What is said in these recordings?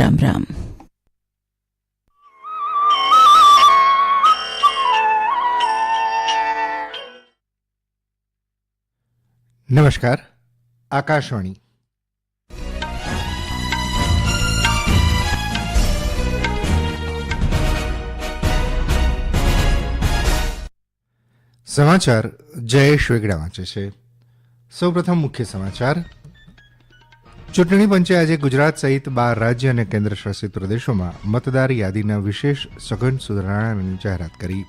રામ રામ નમસ્કાર આકાશવાણી સમાચાર જયેશ વેગડા વાંચે છે સૌપ્રથમ મુખ્ય સમાચાર ચૂંટણી પંચે આજે ગુજરાત સહિત બાર રાજ્ય અને કેન્દ્ર શાસિત પ્રદેશોમાં મતદાર યાદીના વિશેષ સઘન સુધારણાની જાહેરાત કરી.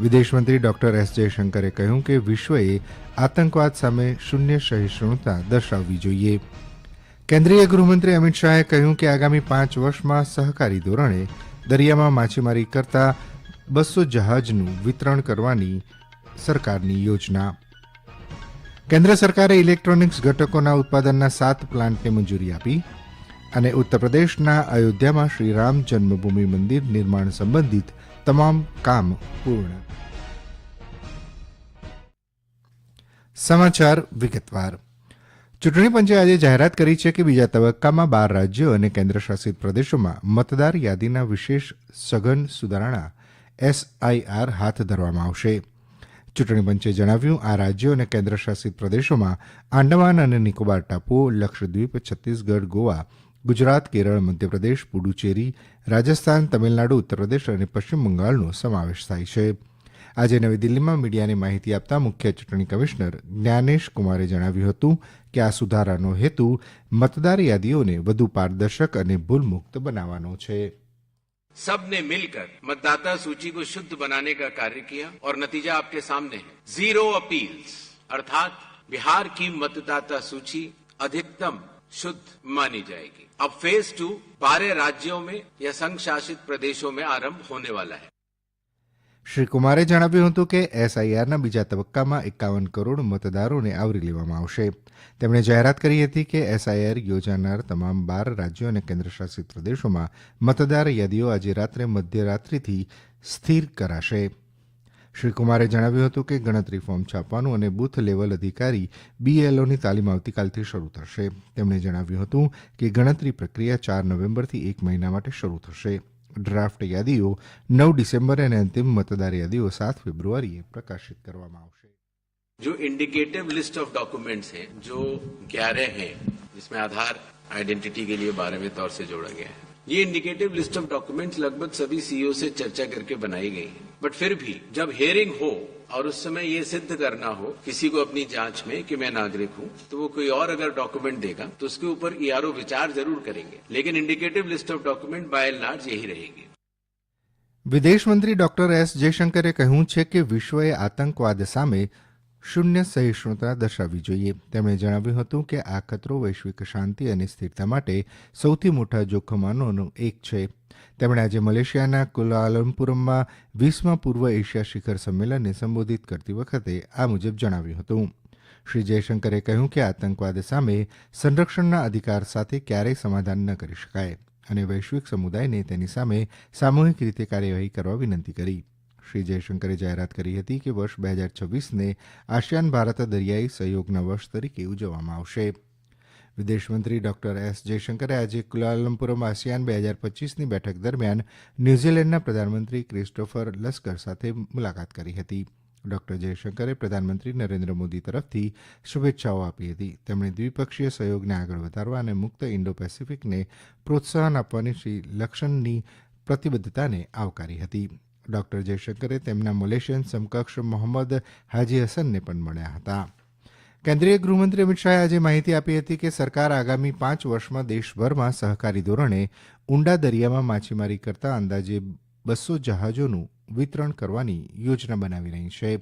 વિદેશમંત્રી ડોક્ટર એસ જયશંકરે કહ્યું કે વિશ્વએ આતંકવાદ સામે શૂન્ય સહિષ્ણુતા દર્શાવવી જોઈએ. કેન્દ્રીય ગૃહમંત્રી અમિત શાહે કહ્યું કે આગામી પાંચ વર્ષમાં સહકારી ધોરણે દરિયામાં માછીમારી કરતા બસો જહાજનું વિતરણ કરવાની સરકારની યોજના કેન્દ્ર સરકારે ઇલેક્ટ્રોનિક્સ ઘટકોના ઉત્પાદનના સાત પ્લાન્ટને મંજૂરી આપી અને ઉત્તરપ્રદેશના અયોધ્યામાં શ્રીરામ જન્મભૂમિ મંદિર નિર્માણ સંબંધિત તમામ કામ પૂર્ણ. સમાચાર વિગતવાર. ચૂંટણી પંચે આજે જાહેરાત કરી છે કે બીજા તબક્કામાં બાર રાજ્યો અને કેન્દ્રશાસિત પ્રદેશોમાં મતદાર યાદીના વિશેષ સઘન સુધારણા એસઆઈઆર હાથ ધરવામાં આવશે. ચૂંટણી પંચે જણાવ્યું, આ રાજ્યો અને કેન્દ્રશાસિત પ્રદેશોમાં આંડમાન અને નિકોબાર ટાપુઓ, લક્ષદ્વીપ, છત્તીસગઢ, ગોવા, ગુજરાત, કેરળ, મધ્યપ્રદેશ, પુડુચેરી, રાજસ્થાન, તમિલનાડુ, ઉત્તરપ્રદેશ અને પશ્ચિમ બંગાળનો સમાવેશ થાય છે. આજે નવી દિલ્હીમાં મીડિયાને માહિતી આપતા મુખ્ય ચૂંટણી કમિશનર જ્ઞાનેશ કુમારે જણાવ્યું હતું કે આ સુધારાનો હેતુ મતદાર યાદીઓને વધુ પારદર્શક અને ભૂલમુક્ત બનાવવાનો છે. सबने मिलकर मतदाता सूची को शुद्ध बनाने का कार्य किया और नतीजा आपके सामने है। ज़ीरो अपील्स अर्थात बिहार की मतदाता सूची अधिकतम शुद्ध मानी जाएगी। अब फ़ेज़ टू बारह राज्यों में या संघ शासित प्रदेशों में आरंभ होने वाला है। શ્રી કુમારે જણાવ્યું હતું કે એસઆઈઆરના બીજા તબક્કામાં એકાવન કરોડ મતદારોને આવરી લેવામાં આવશે. તેમણે જાહેરાત કરી હતી કે એસઆઈઆર યોજાનાર તમામ બાર રાજ્યો અને કેન્દ્રશાસિત પ્રદેશોમાં મતદાર યાદીઓ આજે રાત્રે મધ્યરાત્રિથી સ્થિર કરાશે. શ્રી કુમારે જણાવ્યું હતું કે ગણતરી ફોર્મ છાપવાનું અને બૂથ લેવલ અધિકારી બીએલઓની તાલીમ આવતીકાલથી શરૂ થશે. તેમણે જણાવ્યું હતું કે ગણતરી પ્રક્રિયા ચાર નવેમ્બરથી એક મહિના માટે શરૂ થશે. ડ્રાફ્ટ યાદીઓ નવ ડિસેમ્બરે અને અંતિમ મતદાર યાદીઓ સાત ફેબ્રુઆરીએ પ્રકાશિત કરવામાં આવશે जो इंडिकेटिव लिस्ट ऑफ डॉक्यूमेंट्स हैं जो ग्यारह हैं जिसमें आधार आइडेंटिटी के लिए बारहवें तौर से जोड़ा गया है ये इंडिकेटिव लिस्ट ऑफ डॉक्यूमेंट्स लगभग सभी सीईओ से चर्चा करके बनाई गई है बट फिर भी जब हियरिंग हो और उस समय ये सिद्ध करना हो किसी को अपनी जांच में कि मैं नागरिक हूं तो वो कोई और अगर डॉक्यूमेंट देगा तो उसके ऊपर ईआरओ विचार जरूर करेंगे लेकिन indicative list of document by and large यही रहेगी વિદેશમંત્રી ડોક્ટર એસ જયશંકરે કહ્યું છે કે વિશ્વએ આતંકવાદ સામે શૂન્ય સહિષ્ણુતા દર્શાવવી જોઈએ. તેમણે જણાવ્યું હતું કે આ ખતરો વૈશ્વિક શાંતિ અને સ્થિરતા માટે સૌથી મોટા જોખમોમાંનો એક છે. તેમણે આજે મલેશિયાના કુલાલમપુરમમાં વીસમા પૂર્વ એશિયા શિખર સંમેલનને સંબોધિત કરતી વખતે આ મુજબ જણાવ્યું હતું. શ્રી જયશંકરે કહ્યું કે આતંકવાદ સામે સંરક્ષણના અધિકાર સાથે ક્યારેય સમાધાન ન કરી શકાય અને વૈશ્વિક સમુદાયને તેની સામે સામૂહિક રીતે કાર્યવાહી કરવા વિનંતી કરી. શ્રી જયશંકરે જાહેરાત કરી હતી કે વર્ષ બે હજાર છવ્વીસને આસિયાન ભારત દરિયાઈ સહયોગના વર્ષ તરીકે ઉજવવામાં આવશે. વિદેશમંત્રી ડોક્ટર એસ જયશંકરે આજે કુલાલમપુરમાં આસિયાન બે હજાર પચ્ચીસની બેઠક દરમિયાન ન્યૂઝીલેન્ડના પ્રધાનમંત્રી ક્રિસ્ટોફર લસ્કર સાથે મુલાકાત કરી હતી. ડોક્ટર જયશંકરે પ્રધાનમંત્રી નરેન્દ્ર મોદી તરફથી શુભેચ્છાઓ આપી હતી. તેમણે દ્વિપક્ષીય સહયોગને આગળ વધારવા અને મુક્ત ઇન્ડો પેસિફિકને પ્રોત્સાહન આપવાની શ્રી લક્ષણની પ્રતિબદ્ધતાને આવકારી હતી. ડોક્ટર જયશંકરે તેમના મલેશિયન સમકક્ષ મોહમ્મદ હાજી હસનને પણ મળ્યા હતા. કેન્દ્રીય ગૃહમંત્રી અમિત શાહે આજે માહિતી આપી હતી કે સરકાર આગામી પાંચ વર્ષમાં દેશભરમાં સહકારી ધોરણે ઊંડા દરિયામાં માછીમારી કરતા અંદાજે બસો જહાજોનું વિતરણ કરવાની યોજના બનાવી રહી છે.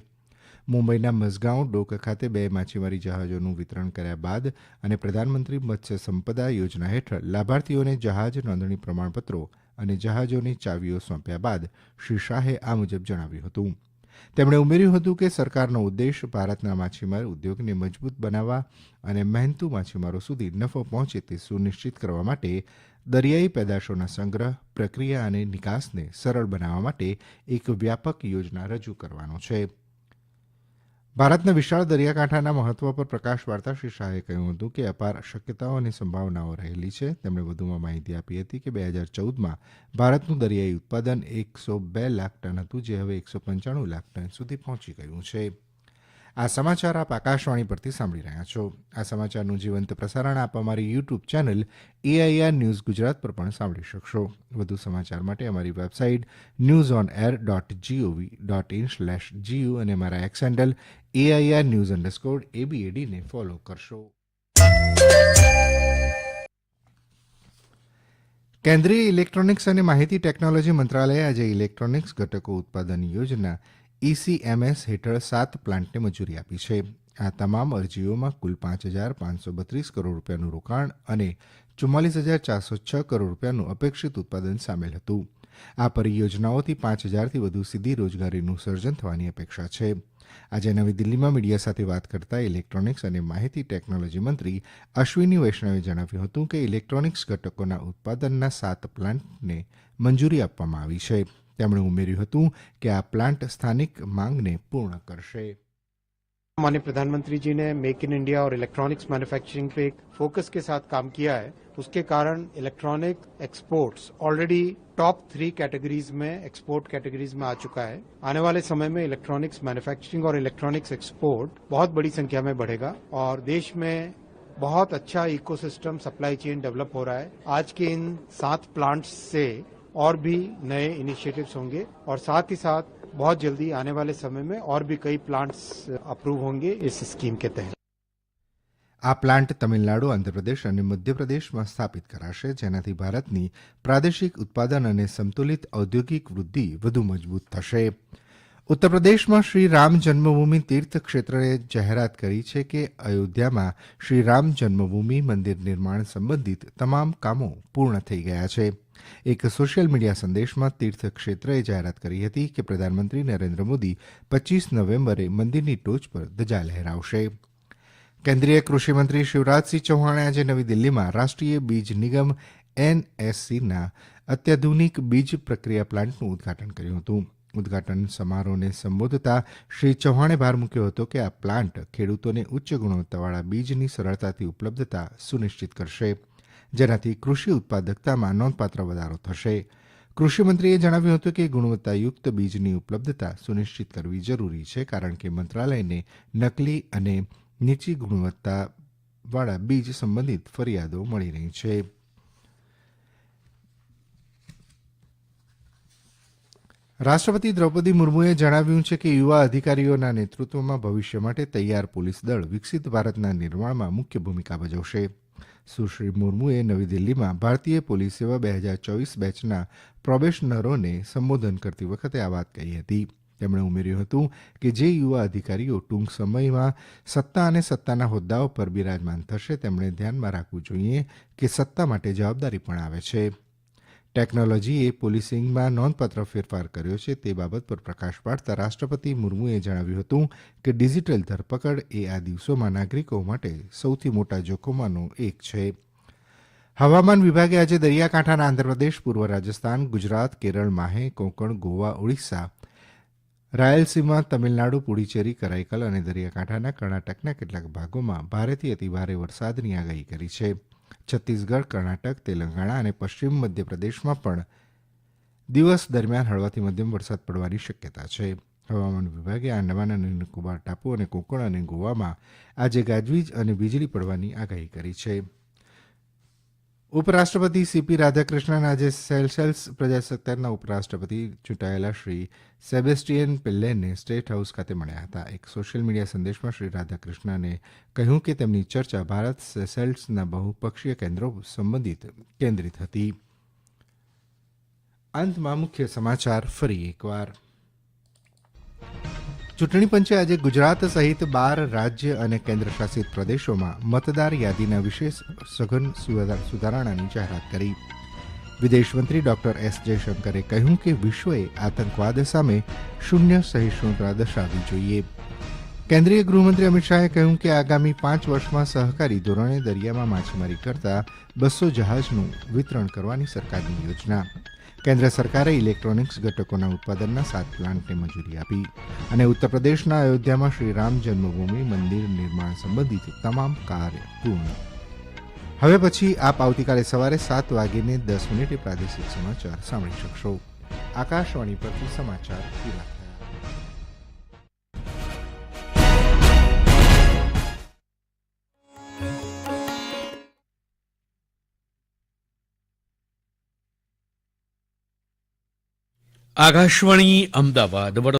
મુંબઈના મઝગાંવ ડોક ખાતે બે માછીમારી જહાજોનું વિતરણ કર્યા બાદ અને પ્રધાનમંત્રી મત્સ્ય સંપદા યોજના હેઠળ લાભાર્થીઓને જહાજ નોંધણી પ્રમાણપત્રો અને જહાજોની ચાવીઓ સોંપ્યા બાદ શ્રી શાહે આ મુજબ જણાવ્યું હતું. તેમણે ઉમેર્યું હતું કે સરકારનો ઉદ્દેશ ભારતના માછીમાર ઉદ્યોગને મજબૂત બનાવવા અને મહેનતુ માછીમારો સુધી નફો પહોંચે તે સુનિશ્ચિત કરવા માટે દરિયાઈ પેદાશોના સંગ્રહ, પ્રક્રિયા અને નિકાસને સરળ બનાવવા માટે એક વ્યાપક યોજના રજૂ કરવાનો છે. ભારતના વિશાળ દરિયાકાંઠાના મહત્વ પર પ્રકાશ વાર્તા શ્રી શાહે કહ્યું હતું કે અપાર શક્યતાઓ અને સંભાવનાઓ રહેલી છે. તેમણે વધુમાં માહિતી આપી હતી કે બે હજાર ચૌદમાં ભારતનું દરિયાઈ ઉત્પાદન એકસો બે લાખ ટન હતું, જે હવે એકસો પંચાણું લાખ ટન સુધી પહોંચી ગયું છે. આ સમાચાર આપ આકાશવાણી પરથી સાંભળી રહ્યા છો. આ સમાચારનું જીવંત પ્રસારણ આપ અમારી YouTube channel AIR news Gujarat પર પણ સાંભળી શકશો. વધુ સમાચાર માટે અમારી website news on air dot GOV dot in slash GU અને અમારા X handle AIR news underscore એબીએડીને follow કરશો. કેન્દ્રીય ઇલેક્ટ્રોનિક્સ અને માહિતી ટેકનોલોજી મંત્રાલયે આજે ઇલેક્ટ્રોનિક્સ ઘટકો ઉત્પાદન યોજના ઇસીએમએસ હેઠળ સાત પ્લાન્ટને મંજૂરી આપી છે. આ તમામ અરજીઓમાં કુલ પાંચ હજાર પાંચસો બત્રીસ કરોડ રૂપિયાનું રોકાણ અને ચુમ્માલીસ હજાર ચારસો છ કરોડ રૂપિયાનું અપેક્ષિત ઉત્પાદન સામેલ હતું. આ પરિયોજનાઓથી પાંચ હજારથી વધુ સીધી રોજગારીનું સર્જન થવાની અપેક્ષા છે. આજે નવી દિલ્હીમાં મીડિયા સાથે વાત કરતા ઇલેક્ટ્રોનિક્સ અને માહિતી ટેકનોલોજી મંત્રી અશ્વિની વૈષ્ણવે જણાવ્યું હતું કે ઇલેક્ટ્રોનિક્સ ઘટકોના ઉત્પાદનના સાત પ્લાન્ટને મંજૂરી આપવામાં આવી છે. તેમણે ઉમેર્યું હતું કે આ પ્લાન્ટ સ્થાનિક માંગને પૂર્ણ કરશે माननीय प्रधानमंत्री जी ने मेक इन इंडिया और इलेक्ट्रॉनिक्स मैन्युफैक्चरिंग पे एक फोकस के साथ काम किया है उसके कारण electronic exports already top three categories में एक्सपोर्ट कैटेगरीज में आ चुका है आने वाले समय में इलेक्ट्रॉनिक्स मैन्युफैक्चरिंग और इलेक्ट्रॉनिक्स एक्सपोर्ट बहुत बड़ी संख्या में बढ़ेगा और देश में बहुत अच्छा इकोसिस्टम सप्लाई चेन डेवलप हो रहा है आज के इन सात प्लांट्स से और भी नए इनिशिएटिव्स होंगे और साथ ही साथ बहुत जल्दी आने वाले समय में और भी कई प्लांट्स अप्रूव होंगे इस स्कीम के तहत આ પ્લાન્ટ તમિલનાડુ આંધ્રપ્રદેશ અને મધ્યપ્રદેશમાં સ્થાપિત કરાશે જેનાથી ભારતની પ્રાદેશિક ઉત્પાદન અને સંતુલિત ઔદ્યોગિક વૃદ્ધિ વધુ મજબૂત થશે ઉત્તરપ્રદેશમાં શ્રી રામ જન્મભૂમિ તીર્થ ક્ષેત્રએ જાહેરાત કરી છે કે અયોધ્યામાં શ્રી રામ જન્મભૂમિ મંદિર નિર્માણ સંબંધિત તમામ કામો પૂર્ણ થઈ ગયા છે એક સોશિયલ મીડિયા સંદેશમાં તીર્થક્ષેત્રએ જાહેરાત કરી હતી કે પ્રધાનમંત્રી નરેન્દ્ર મોદી પચીસ નવેમ્બરે મંદિરની ટોચ પર ધજા લહેરાવશે. કેન્દ્રીય કૃષિમંત્રી શિવરાજસિંહ ચૌહાણે આજે નવી દિલ્હીમાં રાષ્ટ્રીય બીજ નિગમ એનએસસીના અત્યાધુનિક બીજ પ્રક્રિયા પ્લાન્ટનું ઉદઘાટન કર્યું હતું. ઉદઘાટન સમારોહને સંબોધતા શ્રી ચૌહાણે ભાર મૂક્યો હતો કે આ પ્લાન્ટ ખેડૂતોને ઉચ્ચ ગુણવત્તાવાળા બીજની સરળતાથી ઉપલબ્ધતા સુનિશ્ચિત કરશે. જેનાથી કૃષિ ઉત્પાદકતામાં નોંધપાત્ર વધારો થશે. કૃષિમંત્રીએ જણાવ્યું હતું કે ગુણવત્તાયુક્ત બીજની ઉપલબ્ધતા સુનિશ્ચિત કરવી જરૂરી છે કારણ કે મંત્રાલયને નકલી અને નીચી ગુણવત્તાવાળા બીજ સંબંધિત ફરિયાદો મળી રહી છે. રાષ્ટ્રપતિ દ્રૌપદી મુર્મુએ જણાવ્યું છે કે યુવા અધિકારીઓના નેતૃત્વમાં ભવિષ્ય માટે તૈયાર પોલીસ દળ વિકસિત ભારતના નિર્માણમાં મુખ્ય ભૂમિકા ભજવશે. સુશ્રી મુર્મુએ નવી દિલ્હીમાં ભારતીય પોલીસ સેવા બે હજાર ચોવીસ બેચના પ્રોબેશનરોને સંબોધન કરતી વખતે આ વાત કહી હતી. તેમણે ઉમેર્યું હતું કે જે યુવા અધિકારીઓ ટૂંક સમયમાં સત્તા અને સત્તાના હોદ્દાઓ પર બિરાજમાન થશે, તેમણે ધ્યાનમાં રાખવું જોઈએ કે સત્તા માટે જવાબદારી પણ આવે છે. ટેકનોલોજીએ પોલીસિંગમાં નોંધપાત્ર ફેરફાર કર્યો છે તે બાબત પર પ્રકાશ પાડતા રાષ્ટ્રપતિ મુર્મુએ જણાવ્યું હતું કે ડિજિટલ ધરપકડ એ આ દિવસોમાં નાગરિકો માટે સૌથી મોટા જોખમોનો એક છે. હવામાન વિભાગે આજે દરિયાકાંઠાના આંધ્રપ્રદેશ, પૂર્વ રાજસ્થાન, ગુજરાત, કેરળ, માહે, કોંકણ, ગોવા, ઓડિશા, રાયલસીમા, તમિલનાડુ, પુડુચેરી, કરાઈકલ અને દરિયાકાંઠાના કર્ણાટકના કેટલાક ભાગોમાં ભારેથી અતિભારે વરસાદની આગાહી કરી છે. છત્તીસગઢ, કર્ણાટક, તેલંગાણા અને પશ્ચિમ મધ્યપ્રદેશમાં પણ દિવસ દરમિયાન હળવાથી મધ્યમ વરસાદ પડવાની શક્યતા છે. હવામાન વિભાગે આંદામાન અને નિકોબાર ટાપુ અને કોંકણ અને ગોવામાં આજે ગાજવીજ અને વીજળી પડવાની આગાહી કરી છે. ઉપરાષ્ટ્રપતિ સીપી રાધાકૃષ્ણન આજે સેલ્સેલ્સ પ્રજાસત્તાકના ઉપરાષ્ટ્રપતિ ચૂંટાયેલા શ્રી સેબેસ્ટિયન પિલ્લેને સ્ટેટ હાઉસ ખાતે મળ્યા હતા. એક સોશિયલ મીડિયા સંદેશમાં શ્રી રાધાકૃષ્ણને કહ્યું કે તેમની ચર્ચા ભારત સેસેલ્સના બહુપક્ષીય કેન્દ્રો સંબંધિત કેન્દ્રિત હતી. અંતમાં મુખ્ય સમાચાર ફરી એકવાર. ચૂંટણી પંચે આજે ગુજરાત સહિત બાર રાજ્ય અને કેન્દ્રશાસિત પ્રદેશોમાં મતદાર યાદીના વિશેષ સઘન સુધારણાની જાહેરાત કરી. વિદેશમંત્રી ડોક્ટર એસ જયશંકરે કહ્યું કે વિશ્વએ આતંકવાદ સામે શૂન્ય સહિષ્ણુતા દર્શાવવી જોઈએ. કેન્દ્રીય ગૃહમંત્રી અમિત શાહે કહ્યું કે આગામી પાંચ વર્ષમાં સહકારી ધોરણે દરિયામાં માછીમારી કરતા બસો જહાજનું વિતરણ કરવાની સરકારની યોજના. કેન્દ્ર સરકારે ઇલેક્ટ્રોનિક્સ ઘટકોના ઉત્પાદનના સાત પ્લાન્ટને મંજૂરી આપી અને ઉત્તર પ્રદેશના અયોધ્યામાં શ્રીરામ જન્મભૂમિ મંદિર નિર્માણ સંબંધિત તમામ કાર્ય પૂર્ણ. હવે પછી આપ આવતીકાલે સવારે સાત વાગીને દસ મિનિટે પ્રાદેશિક સમાચાર સાંભળી શકશો. આકાશવાણી પરથી સમાચાર પૂરા આકાશવાણી અમદાવાદ